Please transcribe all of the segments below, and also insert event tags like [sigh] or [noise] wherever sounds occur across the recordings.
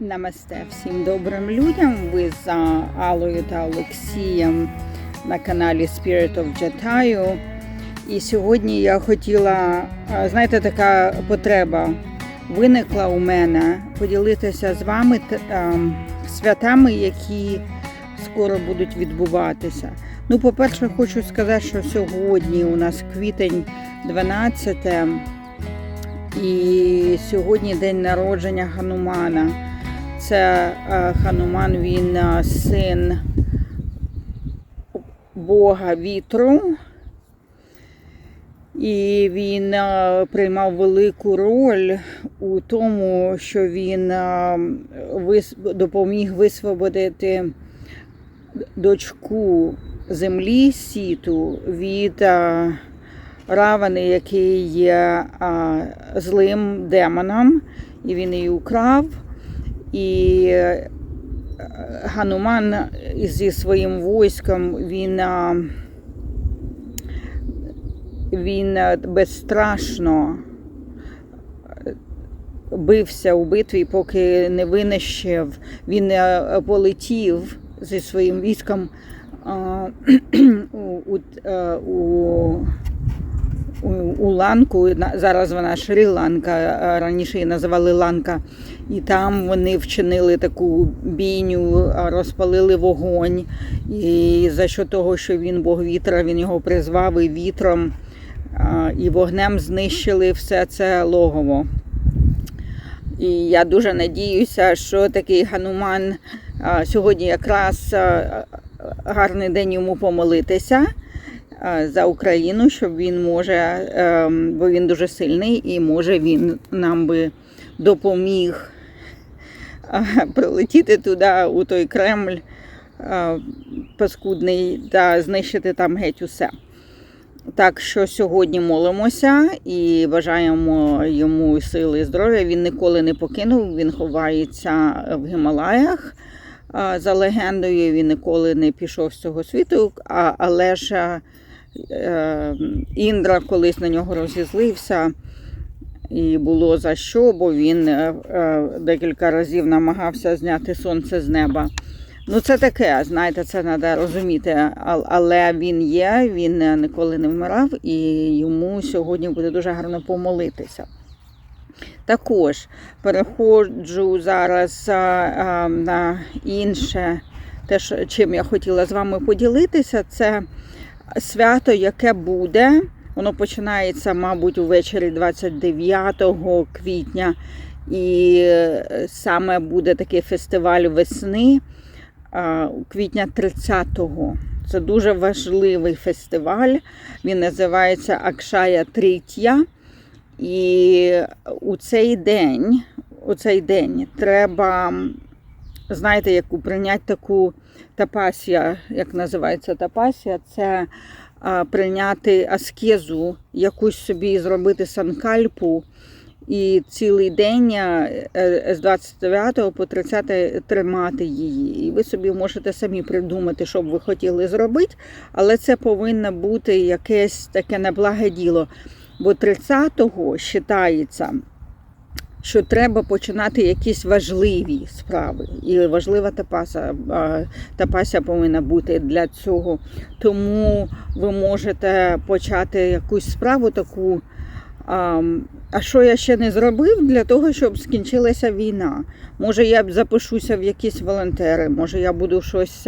Намасте всім добрим людям. Ви за Алою та Олексієм на каналі Spirit of Jatаю. І сьогодні я хотіла, знаєте, така потреба виникла у мене поділитися з вами святами, які скоро будуть відбуватися. Ну, по-перше, хочу сказати, що сьогодні у нас квітень 12 і сьогодні день народження Ханумана. Це е, Хануман, він е, син Бога вітру. І він е, приймав велику роль у тому, що він допоміг висвободити дочку землі сіту від Равани, який є злим демоном, і він її украв. І е, Гануман зі своїм військом він, а, він е, безстрашно е, бився у битві, поки не винищив. Він е, полетів зі своїм військом [clears throat] у, у, е, у у, Ланку, зараз вона Шрі-Ланка, раніше її називали Ланка. І там вони вчинили таку бійню, розпалили вогонь. І за що того, що він Бог вітра, він його призвав і вітром і вогнем знищили все це логово. І я дуже надіюся, що такий Гануман а, сьогодні якраз гарний день йому помолитися за Україну, щоб він може, ем, бо він дуже сильний і може він нам би допоміг прилетіти туди, у той Кремль паскудний та знищити там геть усе. Так що сьогодні молимося і бажаємо йому сили і здоров'я. Він ніколи не покинув, він ховається в Гімалаях за легендою. Він ніколи не пішов з цього світу, але ж е, Індра колись на нього розізлився. І було за що, бо він е, е, декілька разів намагався зняти сонце з неба. Ну, це таке, знаєте, це треба розуміти. Але він є, він е, ніколи не вмирав, і йому сьогодні буде дуже гарно помолитися. Також переходжу зараз на інше, те, чим я хотіла з вами поділитися, це свято, яке буде. Воно починається, мабуть, увечері 29 квітня, і е, саме буде такий фестиваль весни квітня 30-го. Це дуже важливий фестиваль. Він називається Акшая Трітя. І у цей день, у цей день треба, знаєте, яку прийняти таку тапасія, як називається тапасія, це прийняти аскезу, якусь собі зробити санкальпу. І цілий день е, е, з 29 по 30 тримати її. І ви собі можете самі придумати, що б ви хотіли зробити, але це повинно бути якесь таке неблаге діло. Бо 30-го вважається, що треба починати якісь важливі справи. І важлива тапаса, тапася повинна бути для цього. Тому ви можете почати якусь справу таку. А, що я ще не зробив для того, щоб скінчилася війна? Може, я запишуся в якісь волонтери, може, я буду щось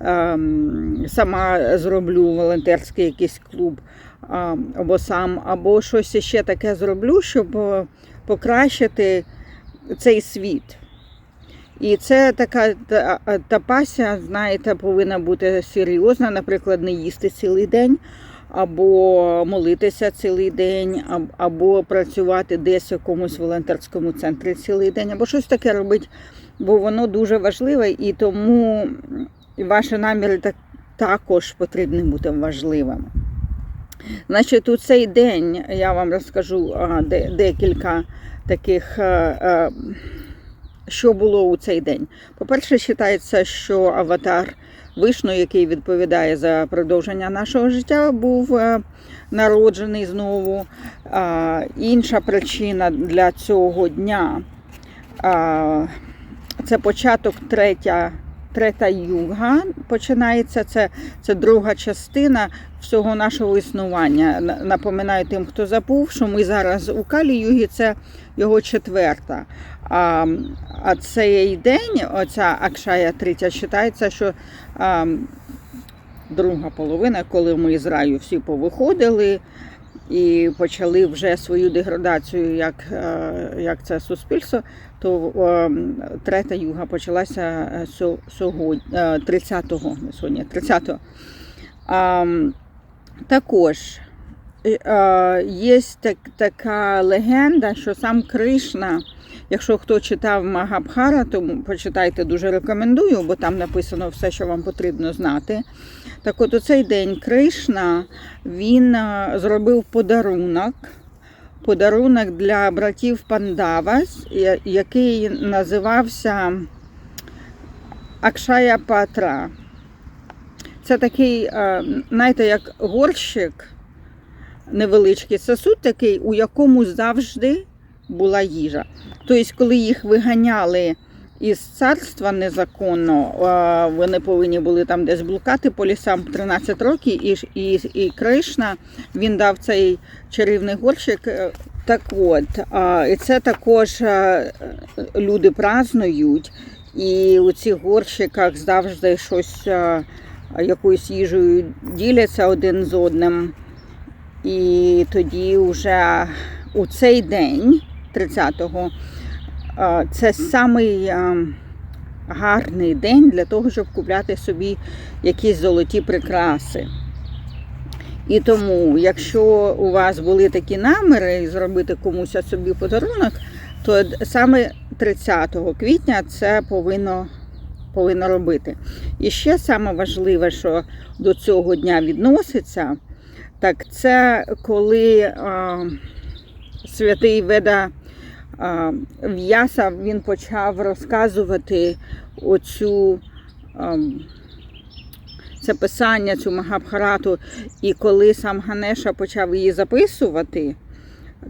ем, сама зроблю волонтерський якийсь клуб або сам, або щось ще таке зроблю, щоб е, покращити цей світ. І це така та- а, тапася, знаєте, повинна бути серйозна, наприклад, не їсти цілий день, або молитися цілий день, або працювати десь в якомусь волонтерському центрі цілий день, або щось таке робити, бо воно дуже важливе, і тому ваші наміри так, також потрібні бути важливими. Значить, у цей день я вам розкажу де- декілька таких, е, е, що було у цей день. По-перше, вважається, що аватар Вишну, який відповідає за продовження нашого життя, був е, народжений знову. Інша причина для цього дня. це початок третя, третя юга починається. Це, це друга частина всього нашого існування. Напоминаю тим, хто забув, що ми зараз у Калі югі, це його четверта. А, а цей день, оця Акшая третя, вважається, що а, друга половина, коли ми з раю всі повиходили і почали вже свою деградацію, як, е, як це суспільство, то е, третя юга почалася е, сьо- сьогодні, е, 30-го, не сьогодні, 30-го. Також е, є так, така легенда, що сам Кришна, якщо хто читав Магабхара, то почитайте, дуже рекомендую, бо там написано все, що вам потрібно знати. Так от у цей день Кришна він е, зробив подарунок. Подарунок для братів Пандавас, який називався Акшая Патра. Це такий, е, знаєте, як горщик, невеличкий сосуд такий, у якому завжди була їжа. Тобто, коли їх виганяли із царства незаконно, е, вони повинні були там десь блукати по лісам 13 років, і, і, і Кришна він дав цей чарівний горщик. е, Так от, і це також люди празнують, і у цих горщиках завжди щось, якоюсь їжею діляться один з одним. І тоді вже у цей день, 30-го, е, це самий гарний день для того, щоб купляти собі якісь золоті прикраси. І тому, якщо у вас були такі наміри зробити комусь собі подарунок, то саме 30 квітня це повинно, повинно робити. І ще саме важливе, що до цього дня відноситься, так це коли а, святий Веда а, В'яса він почав розказувати оцю. ам, це писання, цю Магабхарату, і коли сам Ганеша почав її записувати,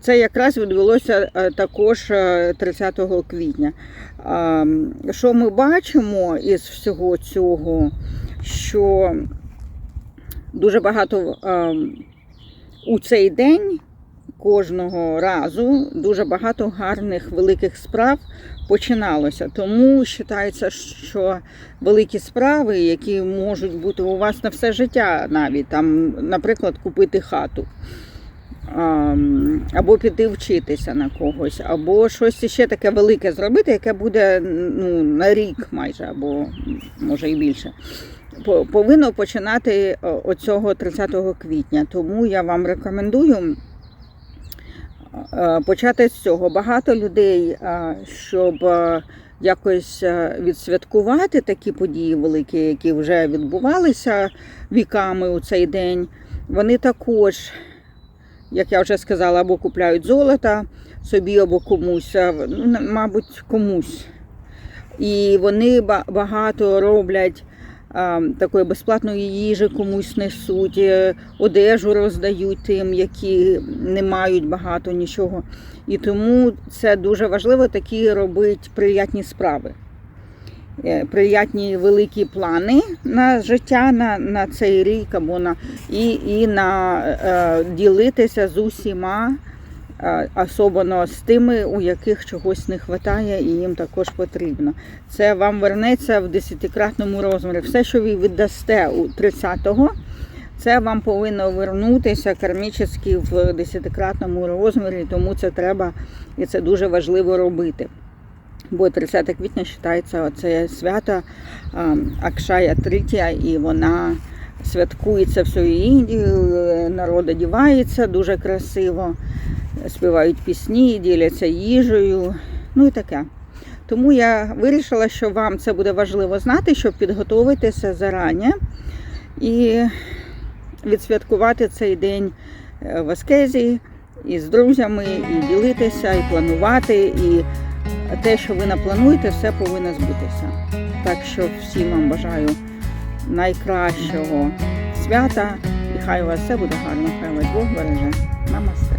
це якраз відбулося е, також е, 30 квітня. Що ми бачимо із всього цього, що дуже багато е, у цей день кожного разу дуже багато гарних великих справ починалося. Тому вважається, що великі справи, які можуть бути у вас на все життя, навіть там, наприклад, купити хату. Або піти вчитися на когось, або щось ще таке велике зробити, яке буде ну, на рік майже, або може і більше. Повинно починати оцього 30 квітня. Тому я вам рекомендую е, почати з цього. Багато людей, е, щоб е, якось відсвяткувати такі події великі, які вже відбувалися віками у цей день, вони також, як я вже сказала, або купляють золото собі, або комусь, ну, мабуть, комусь. І вони ба- багато роблять а, такої безплатної їжі комусь несуть, е, одежу роздають тим, які не мають багато нічого. І тому це дуже важливо такі робити приятні справи. Е, Приятні великі плани на життя на, на цей рік або на і, і на е, ділитися з усіма, е, особливо з тими, у яких чогось не вистачає, і їм також потрібно. Це вам вернеться в десятикратному розмірі. Все, що ви віддасте у 30-го, це вам повинно вернутися кармічно в десятикратному розмірі, тому це треба і це дуже важливо робити. Бо 30 квітня вважається це свято Акшая Тритя, і вона святкується всією Індією, е, народ одягається дуже красиво, співають пісні, діляться їжею, ну і таке. Тому я вирішила, що вам це буде важливо знати, щоб підготуватися зарані і відсвяткувати цей день е, в Аскезі із друзями, і ділитися, і планувати. І те, що ви наплануєте, все повинно збутися. Так що всім вам бажаю найкращого свята, і хай у вас все буде гарно, хай вас Бог береже. Намасте.